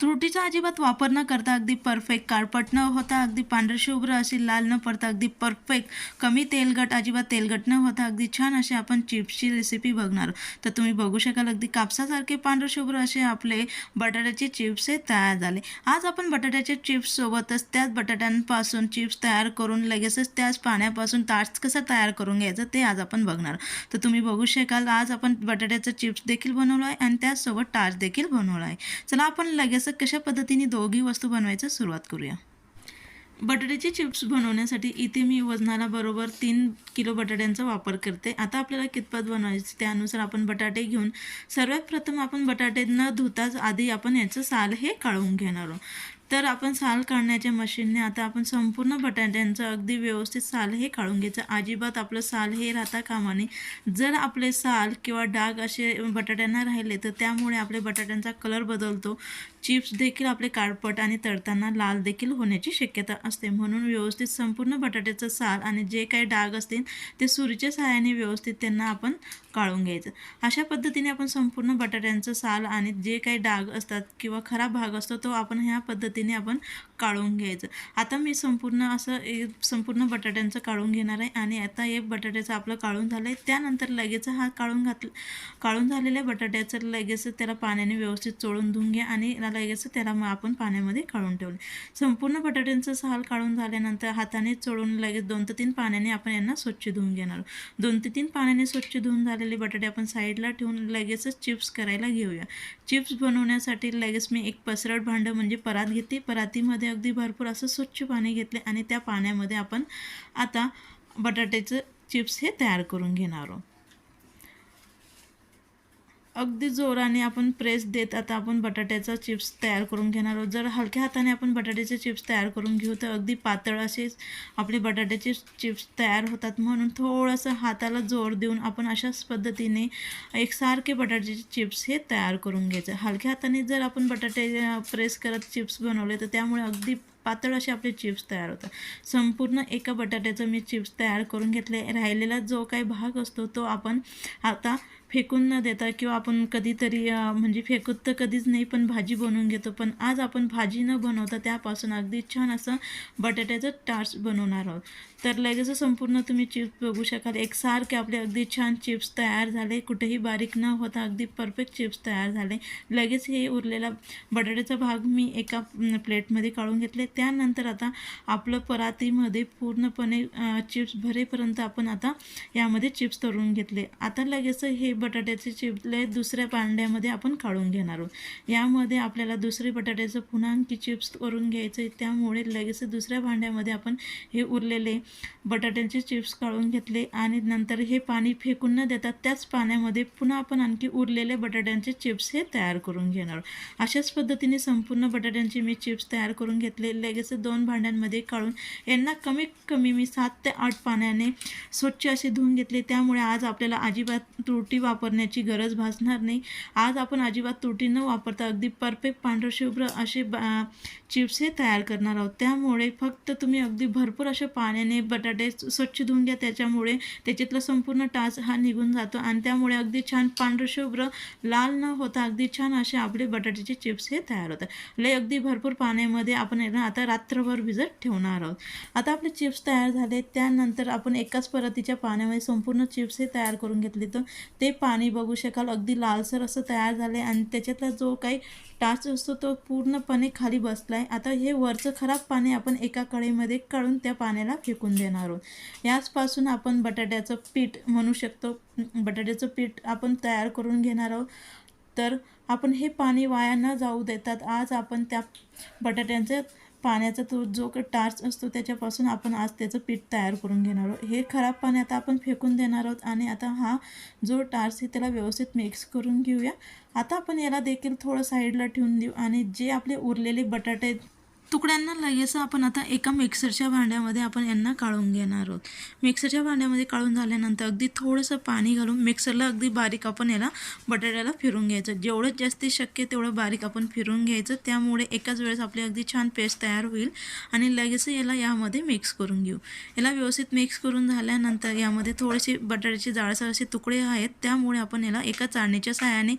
त्रुटीचा अजिबात वापर न करता अगदी परफेक्ट काळपट न होता अगदी पांढरशुभ्र अशी लाल न पडता अगदी परफेक्ट कमी तेलकट अजिबात तेलकट न होता अगदी छान असे आपण चिप्सची रेसिपी बघणार. तर तुम्ही बघू शकाल अगदी कापसासारखे पांढरशुभ्र असे आपले बटाट्याचे चिप्स हे तयार झाले. आज आपण बटाट्याच्या चिप्ससोबतच त्याच बटाट्यांपासून चिप्स तयार करून लगेचच त्याच पाण्यापासून ताट कसं तयार करून घ्यायचं ते आज आपण बघणार. तर तुम्ही बघू शकाल आज आपण बटाट्याचं चिप्स देखील बनवलं आहे आणि त्याचसोबत टाच देखील बनवलं आहे. चला आपण लगेच कशा पद्धतीने दोघी वस्तू बनवायचं सुरुवात करूया. बटाट्याचे चिप्स बनवण्यासाठी इथे मी वजनाला बरोबर तीन किलो बटाट्यांचा वापर करते. आता आपल्याला कितपत बनवायचं त्यानुसार आपण बटाटे घेऊन सर्वात प्रथम आपण बटाटे न धुताच आधी आपण याचं साल हे काढून घेणार आहोत. तर आपण साल काढण्याच्या मशीनने आता आपण संपूर्ण बटाट्यांचं अगदी व्यवस्थित साल हे काढून घ्यायचं. अजिबात आपलं साल हे राहता कामाने जर आपले साल किंवा डाग असे बटाट्यांना राहिले तर त्यामुळे आपले बटाट्यांचा कलर बदलतो. चिप्स देखील आपले काळपट आणि तळताना लाल देखील होण्याची शक्यता असते. म्हणून व्यवस्थित संपूर्ण बटाट्याचं साल आणि जे काही डाग असतील ते सुरीच्या सहाय्याने व्यवस्थित त्यांना आपण काढून घ्यायचं. अशा पद्धतीने आपण संपूर्ण बटाट्यांचं साल आणि जे काही डाग असतात किंवा खराब भाग असतो तो आपण ह्या पद्धतीने आपण काढून घ्यायचं. आता मी संपूर्ण असं एक संपूर्ण बटाट्यांचं काढून घेणार आहे आणि आता एक बटाट्याचं आपलं काढून झालं आहे त्यानंतर लगेच हा काढून घातलं काढून झालेल्या बटाट्याचं लगेच त्याला पाण्याने व्यवस्थित चोळून धुवून घ्या आणि लगेच त्याला मग आपण पाण्यामध्ये काढून ठेवले. संपूर्ण बटाट्यांचं साल काढून झाल्यानंतर हाताने चोळून लगेच दोन ते तीन पाण्याने आपण यांना स्वच्छ धुवून घेणार दोन ते तीन पाण्याने स्वच्छ धुवून झालेले बटाटे आपण साईडला ठेवून लगेचच चिप्स करायला घेऊया. चिप्स बनवण्यासाठी लगेच मी एक पसरट भांडं म्हणजे परात घेते. परातीमध्ये अगदी भरपूर असं स्वच्छ पाणी घेतले आणि त्या पाण्यामध्ये आपण आता बटाट्याचं चिप्स हे तयार करून घेणार आहोत. अगदी जोराने आपण प्रेस देत आता आपण बटाट्याचा चिप्स तयार करून घेणार आहोत. जर हलक्या हाताने आपण बटाट्याचे चिप्स तयार करून घेऊ तर अगदी पातळ असेच आपले बटाट्याचे चिप्स तयार होतात. म्हणून थोडंसं हाताला जोर देऊन आपण अशाच पद्धतीने एकसारखे बटाट्याचे चिप्स हे तयार करून घ्यायचं. हलक्या हाताने जर आपण बटाटे प्रेस करत चिप्स बनवले तर त्यामुळे अगदी पातळ असे आपले चिप्स तयार होतात. संपूर्ण एका बटाट्याचं मी चिप्स तयार करून घेतले. राहिलेला जो काही भाग असतो तो आपण आता फेकून न देता किंवा आपण कधीतरी म्हणजे फेकत तर कधीच नाही पण भाजी बनवून घेतो. पण आज आपण भाजी न बनवता त्यापासून अगदी छान असं बटाट्याचं टार्स बनवणार आहोत. तर लगेच संपूर्ण तुम्ही चिप्स बघू शकाल. एकसारखे आपले अगदी छान चिप्स तयार झाले. कुठेही बारीक न होता अगदी परफेक्ट चिप्स तयार झाले. लगेच हे उरलेला बटाट्याचा भाग मी एका प्लेटमध्ये काढून घेतले. त्यानंतर आता आपलं परातीमध्ये पूर्णपणे चिप्स भरेपर्यंत आपण आता यामध्ये चिप्स तळून घेतले. आता लगेच हे बटाट्याचे चिपले दुसऱ्या भांड्यामध्ये आपण काढून घेणार आहोत. यामध्ये आपल्याला दुसरे बटाट्याचं पुन्हा आणखी चिप्स करून घ्यायचं आहे त्यामुळे लगेच दुसऱ्या भांड्यामध्ये आपण हे उरलेले बटाट्याचे चिप्स काढून घेतले आणि नंतर हे पाणी फेकून न देता त्याच पाण्यामध्ये पुन्हा आपण आणखी उरलेले बटाट्यांचे चिप्स हे तयार करून घेणार. अशाच पद्धतीने संपूर्ण बटाट्यांचे मी चिप्स तयार करून घेतले. लगेच दोन भांड्यांमध्ये काढून यांना कमीत कमी मी सात ते आठ पाण्याने स्वच्छ असे धुवून घेतले. त्यामुळे आज आपल्याला अजिबात त्रुटी वापरण्याची गरज भासणार नाही. आज आपण अजिबात त्रुटी न वापरता अगदी परफेक्ट पांढरशुभ्र असे चिप्स हे तयार करणार आहोत. त्यामुळे फक्त तुम्ही अगदी भरपूर अशा पाण्याने बटाटे स्वच्छ धुवून घ्या. त्याच्यामुळे त्याच्यातला संपूर्ण टाच हा निघून जातो. आणि त्यामुळे अगदी छान पांढरशुभ्र लाल न होता अगदी छान असे आपले बटाट्याचे चिप्स हे तयार होतात. लय अगदी भरपूर पाण्यामध्ये आपण ना आता रात्रभर भिजत ठेवणार आहोत. आता आपले चिप्स तयार झाले. त्यानंतर आपण एकाच परतीच्या पाण्यामध्ये संपूर्ण चिप्स हे तयार करून घेतले तर ते पाणी बघू शकाल. अगदी लालसर असं तयार झाले. आणि त्याच्यातला जो काही टाच असतो तो पूर्णपणे खाली बसला आहे आता हे वरचं खराब पाणी आपण एका कढईमध्ये काढून त्या पाण्याला फेकून देणार आहोत. याचपासून आपण बटाट्याचं पीठ म्हणू शकतो. बटाट्याचं पीठ आपण तयार करून घेणार आहोत. तर आपण हे पाणी वाया न जाऊ देतात. आज आपण त्या बटाट्यांचं पाण्याचा तो जो काही टार्च असतो त्याच्यापासून आपण आज त्याचं पीठ तयार करून घेणार आहोत. हे खराब पाणी आता आपण फेकून देणार आहोत आणि आता हा जो टार्च आहे त्याला व्यवस्थित मिक्स करून घेऊया. आता आपण याला देखील थोडं साईडला ठेवून देऊ आणि जे आपले उरलेले बटाटे तुकड्यांना लगेच आपण आता एका मिक्सरच्या भांड्यामध्ये आपण यांना काढून घेणार आहोत. मिक्सरच्या भांड्यामध्ये काढून झाल्यानंतर अगदी थोडंसं पाणी घालून मिक्सरला अगदी बारीक आपण याला बटाट्याला फिरून घ्यायचं. जेवढं जास्ती शक्य तेवढं बारीक आपण फिरून घ्यायचं. त्यामुळे एकाच वेळेस आपली अगदी छान पेस्ट तयार होईल आणि लगेच याला यामध्ये मिक्स करून घेऊ. याला व्यवस्थित मिक्स करून झाल्यानंतर यामध्ये थोडेसे बटाट्याचे जाळसर असे तुकडे आहेत. त्यामुळे आपण याला एका चाळणीच्या सहाय्याने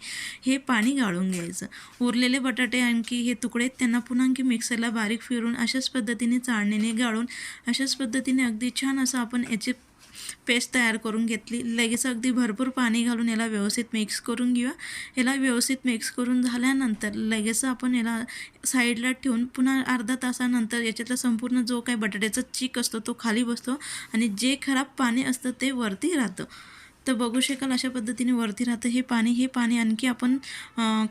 हे पाणी गाळून घ्यायचं. उरलेले बटाटे आणखी हे तुकडे आहेत, त्यांना पुन्हा आणखी मिक्सरला बारीक फिरून अशाच पद्धतीने चाळणीने गाळून अशाच पद्धतीने अगदी छान असं आपण याचे पेस्ट तयार करून घेतली. लगेच अगदी भरपूर पाणी घालून याला व्यवस्थित मिक्स करून घेऊया. याला व्यवस्थित मिक्स करून झाल्यानंतर लगेच आपण याला साईडला ठेवून पुन्हा अर्धा तासानंतर याच्यातला संपूर्ण जो काही बटाट्याचा चीक असतो तो खाली बसतो आणि जे खराब पाणी असतं ते वरती राहतं. तर बघू शकाल अशा पद्धतीने वरती राहतं हे पाणी. हे पाणी आणखी आपण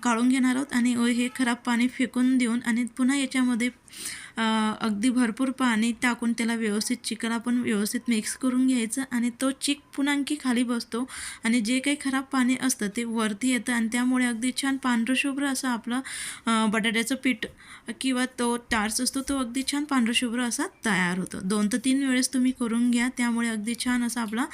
काढून घेणार आहोत आणि हे खराब पाणी फेकून देऊन आणि पुन्हा याच्यामध्ये अगदी भरपूर पाणी टाकून त्याला व्यवस्थित चिकन आपण व्यवस्थित मिक्स करून घ्यायचं आणि तो चिक पुन्हा आणखी खाली बसतो आणि जे काही खराब पाणी असतं ते वरती येतं आणि त्यामुळे अगदी छान पांढरशुभ्र असं आपलं बटाट्याचं पीठ किंवा तो टार्स असतो तो अगदी छान पांढरशुभ्र असा तयार होतो. दोन तर तीन वेळेस तुम्ही करून घ्या त्यामुळे अगदी छान असा आपला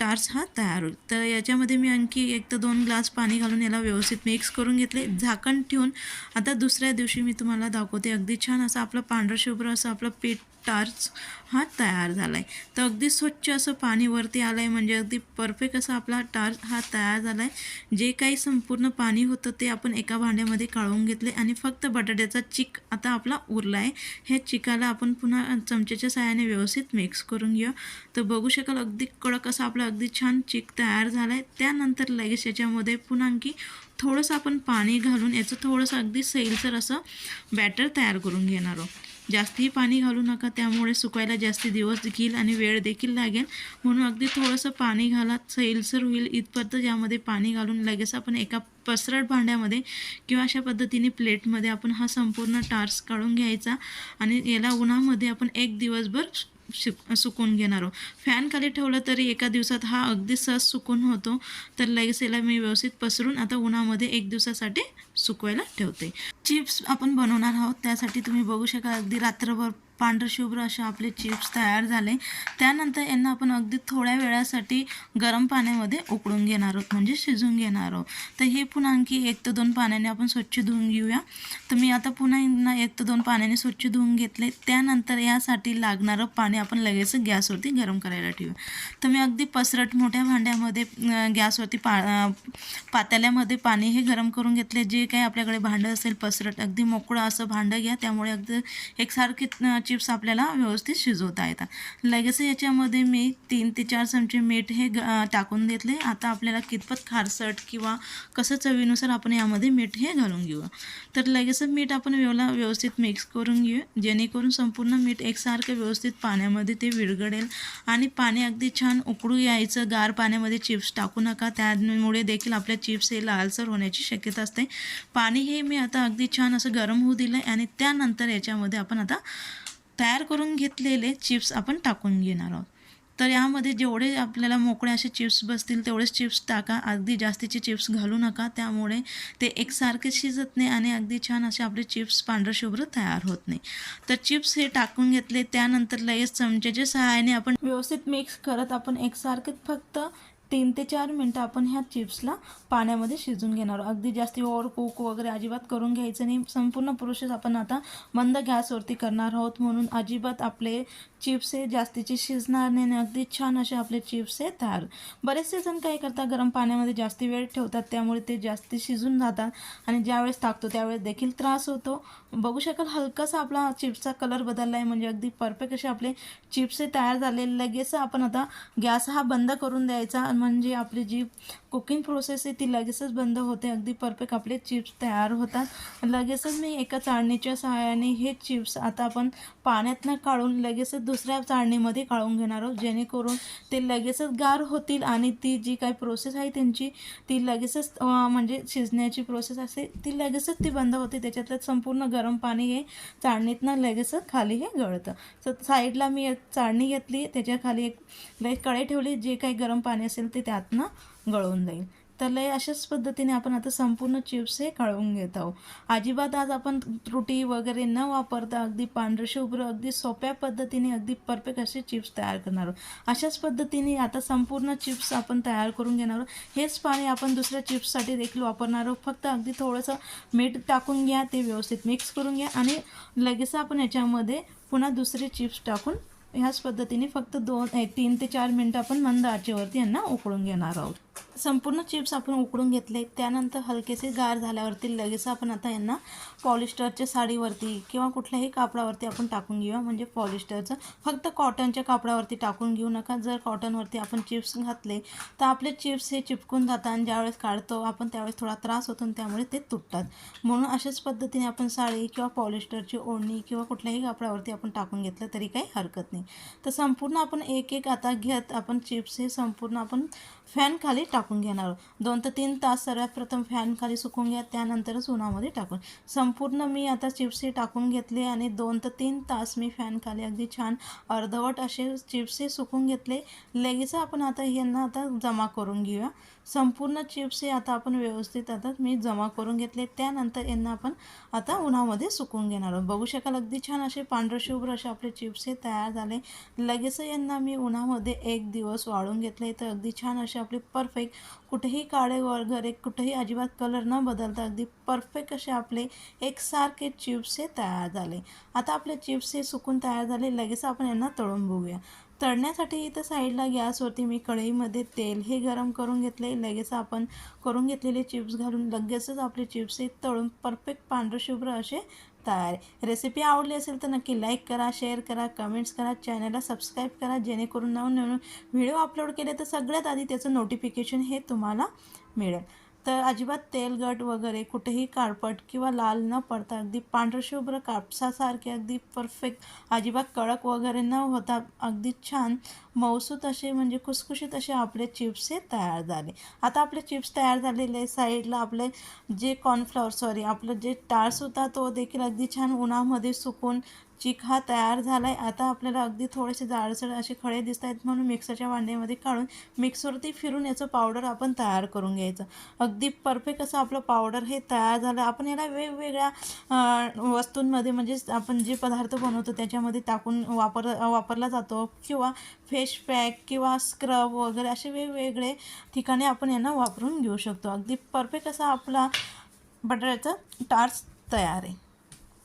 टार्स हा तयार होईल. तर याच्यामध्ये मी आणखी एक तर दोन ग्लास पाणी घालून याला व्यवस्थित मिक्स करून घेतले. झाकण ठेवून आता दुसऱ्या दिवशी मी तुम्हाला दाखवते. अगदी छान असं आपला पांढरं शुभ्र असं आपलं पीठ टार्च हा तयार झाला आहे तर अगदी स्वच्छ असं पाणी वरती आलं आहे म्हणजे अगदी परफेक्ट असा आपला टार्च हा तयार झाला आहे जे काही संपूर्ण पाणी होतं ते आपण एका भांड्यामध्ये काढून घेतले आणि फक्त बटाट्याचा चिक आता आपला उरला आहे ह्या चिकाला आपण पुन्हा चमच्याच्या साहाय्याने व्यवस्थित मिक्स करून घेऊ तर बघू शकाल अगदी कडक असा आपला अगदी छान चिक तयार झाला आहे त्यानंतर लगेच याच्यामध्ये पुन्हा आणखी थोडंसं आपण पाणी घालून याचं थोडंसं अगदी सैलसर असं बॅटर तयार करून घेणार आहोत. जास्तीही पाणी घालू नका त्यामुळे सुकायला जास्ती दिवस घेईल आणि वेळ देखील लागेल. म्हणून अगदी थोडंसं पाणी घाला सैलसर होईल इथपर्यंत यामध्ये पाणी घालून लगेच आपण एका पसरट भांड्यामध्ये किंवा अशा पद्धतीने प्लेटमध्ये आपण हा संपूर्ण टार्स काढून घ्यायचा आणि याला उन्हामध्ये आपण एक दिवसभर सुक सुकून घेणार आहोत. फॅन खाली ठेवलं तरी एका दिवसात हा अगदी सहज सुकून होतो. तर लगेच याला मी व्यवस्थित पसरून आता उन्हामध्ये एक दिवसासाठी सुकवायला ठेवते. चिप्स आपण बनवणार आहोत त्यासाठी तुम्ही बघू शकाल अगदी रात्रभर पांढरशुभ्र असे आपले चिप्स तयार झाले. त्यानंतर यांना आपण अगदी थोड्या वेळासाठी गरम पाण्यामध्ये उकळून घेणार आहोत म्हणजे शिजून घेणार आहोत. तर हे पुन्हा आणखी एक ते दोन पाण्याने आपण स्वच्छ धुवून घेऊया. तर मी आता पुन्हा यांना एक ते दोन पाण्याने स्वच्छ धुवून घेतले. त्यानंतर यासाठी लागणारं पाणी आपण लगेच गॅसवरती गरम करायला ठेवूया. तर मी अगदी पसरट मोठ्या भांड्यामध्ये गॅसवरती पा पातेल्यामध्ये पाणी हे गरम करून घेतले. जे काही आपल्याकडे भांडं असेल पसरट अगदी मोकळं असं भांडं घ्या. त्यामुळे अगदी एकसारखे चिप्स आपल्याला व्यवस्थित शिजवता येतात. लगेच याच्यामध्ये मी तीन ते चार चमचे मीठ हे ग टाकून घेतले. आता आपल्याला कितपत खारसट किंवा कसं चवीनुसार आपण यामध्ये मीठ हे घालून घेऊ तर लगेच मीठ आपण व्यवला व्यवस्थित मिक्स करून घेऊ. जेणेकरून संपूर्ण मीठ एकसारखं व्यवस्थित पाण्यामध्ये ते विरघळेल. आणि पाणी अगदी छान उकळू यायचं. गार पाण्यामध्ये चिप्स टाकू नका. त्यामुळे देखील आपल्या चिप्स हे लालसर होण्याची शक्यता असते. पाणी हे मी आता अगदी छान असं गरम होऊ दिलं आहे आणि त्यानंतर याच्यामध्ये आपण आता तयार करून घेतलेले चिप्स आपण टाकून घेणार आहोत. तर यामध्ये जेवढे आपल्याला मोकळे असे चिप्स बसतील तेवढेच चिप्स टाका. अगदी जास्तीचे चिप्स घालू नका. त्यामुळे ते एकसारखे शिजत नाही आणि अगदी छान असे आपले चिप्स पांढरशुभ्र तयार होत नाही. तर चिप्स हे टाकून घेतले. त्यानंतर लगेच चमच्याच्या सहाय्याने आपण व्यवस्थित मिक्स करत आपण एकसारखेच फक्त तीन ते चार मिनटं आपण ह्या चिप्सला पाण्यामध्ये शिजून घेणार आहोत. अगदी जास्ती ओवर कुक वगैरे अजिबात करून घ्यायचं नाही संपूर्ण प्रोसेस आपण आता मंद गॅसवरती करणार आहोत म्हणून अजिबात आपले चिप्स हे जास्तीचे शिजणार नाही आणि अगदी छान असे आपले चिप्स हे तयार बरेचसे जण काय करतात गरम पाण्यामध्ये जास्ती वेळ ठेवतात त्यामुळे ते जास्ती शिजून जातात आणि ज्यावेळेस टाकतो त्यावेळेस देखील त्रास होतो. बघू शकाल हलकासा आपला चिप्सचा कलर बदलला आहे म्हणजे अगदी परफेक्ट असे आपले चिप्स हे तयार झालेले लगेच आपण आता गॅस हा बंद करून द्यायचा म्हणजे आपली जी कुकिंग प्रोसेस आहे ती लगेचच बंद होते. अगदी परफेक्ट आपले चिप्स तयार होतात. लगेचच मी एका चाळणीच्या सहाय्याने हे चिप्स आता आपण पाण्यातनं काढून लगेचच दुसऱ्या चाळणीमध्ये काढून घेणार आहोत. जेणेकरून ते लगेचच गार होतील आणि ती जी काही प्रोसेस आहे त्यांची ती लगेचच म्हणजे शिजण्याची प्रोसेस असते ती लगेचच ती बंद होते. त्याच्यातलं संपूर्ण गरम पाणी हे चाळणीतनं लगेचच खाली हे गळतं. तर साईडला मी चाळणी घेतली. त्याच्याखाली एक एक कढई ठेवली. जे काही गरम पाणी असेल ते त्यातनं गळून जाईल. तर लय अशाच पद्धतीने आपण आता संपूर्ण चिप्स हे काढून घेत आहोत. अजिबात आज आपण त्रुटी वगैरे न वापरता अगदी पांढरशुभ्र अगदी सोप्या पद्धतीने अगदी परफेक्ट असे चिप्स तयार करणार आहोत. अशाच पद्धतीने आता संपूर्ण चिप्स आपण तयार करून घेणार आहोत. हेच पाणी आपण दुसऱ्या चिप्ससाठी देखील वापरणार आहोत. फक्त अगदी थोडंसं मीठ टाकून घ्या ते व्यवस्थित मिक्स करून घ्या आणि लगेच आपण याच्यामध्ये पुन्हा दुसरे चिप्स टाकून ह्याच पद्धतीने फक्त दोन एक तीन ते चार मिनटं आपण मंद आचेवरती यांना उकळून घेणार आहोत. संपूर्ण चिप्स आपण उकडून घेतले त्यानंतर हलकेसे गार झाल्यावरती लगेच आपण आता यांना पॉलिस्टरच्या साडीवरती किंवा कुठल्याही कापडावरती आपण टाकून घेऊया. म्हणजे पॉलिस्टरचं फक्त कॉटनच्या कापडावरती टाकून घेऊ नका. जर कॉटनवरती आपण चिप्स घातले तर आपले चिप्स हे चिपकून जातात आणि ज्यावेळेस काढतो आपण त्यावेळेस थोडा त्रास होतो आणि त्यामुळे ते तुटतात. म्हणून अशाच पद्धतीने आपण साडी किंवा पॉलिस्टरची ओढणी किंवा कुठल्याही कापडावरती आपण टाकून घेतलं तरी काही हरकत नाही. तर संपूर्ण आपण एक एक आता घेत आपण चिप्स हे संपूर्ण आपण फॅन खाली टाकून घेणार दोन ते तीन तास सर्वात प्रथम फॅन खाली सुकून घ्या त्यानंतरच उन्हामध्ये टाकून. संपूर्ण मी आता चिप्सी टाकून घेतले आणि दोन ते तीन तास मी फॅन खाली अगदी छान अर्धवट असे चिप्सी सुकून घेतले. लगेच आपण आता यांना आता जमा करून घेऊया. संपूर्ण चिप्स हे आता आपण व्यवस्थित आता मी जमा करून घेतले. त्यानंतर यांना आपण आता उन्हामध्ये सुकून घेणार आहोत. बघू शकाल अगदी छान असे पांढरशुभ्र असे आपले चिप्स हे तयार झाले. लगेच यांना मी उन्हामध्ये एक दिवस वाळून घेतले. तर अगदी छान असे आपले परफेक्ट कुठेही काळे वगैरे कुठेही अजिबात कलर न बदलता अगदी परफेक्ट असे आपले एकसारखे चिप्स हे तयार झाले. आता आपले चिप्स हे सुकून तयार झाले. लगेच आपण यांना तळून बघूया. तळण्यासाठी इथं साईडला गॅसवरती मी कढईमध्ये तेल हे गरम करून घेतले. लगेच आपण करून घेतलेले चिप्स घालून लगेचच आपले चिप्स हे तळून परफेक्ट पांढरशुभ्र असे तयार आहे. रेसिपी आवडली असेल तर नक्की लाईक करा शेअर करा कमेंट्स करा चॅनलला सबस्क्राईब करा जेणेकरून नवनवीन व्हिडिओ अपलोड केले तर सगळ्यात आधी त्याचं नोटिफिकेशन हे तुम्हाला मिळेल. तर अजिबात तेलगट वगैरे कुठेही काळपट किंवा लाल न पडता अगदी पांढरशुभ्र कापसासारखे अगदी परफेक्ट अजिबात कडक वगैरे न होता अगदी छान मौसूत असे म्हणजे खुसखुशीत असे आपले चिप्स हे तयार झाले. आता आपले चिप्स तयार झालेले साईडला आपले जे कॉर्नफ्लॉवर सॉरी आपलं जे टार्स होता तो देखील अगदी छान उन्हामध्ये सुकून चिक हा तयार झाला आहे आता आपल्याला अगदी थोडेसे जाडसड असे खडे दिसत आहेत म्हणून मिक्सरच्या वांड्यामध्ये काढून मिक्सरवरती फिरून याचं पावडर आपण तयार करून घ्यायचं. अगदी परफेक्ट असं आपलं पावडर हे तयार झालं. आपण याला वेगवेगळ्या वस्तूंमध्ये म्हणजे आपण जे पदार्थ बनवतो त्याच्यामध्ये टाकून वापर वापरला जातो किंवा फेश पॅक किंवा स्क्रब वगैरे असे वेगवेगळे ठिकाणी आपण यांना वापरून घेऊ शकतो. अगदी परफेक्ट असा आपला बटाट्याचा टार्स तयार आहे.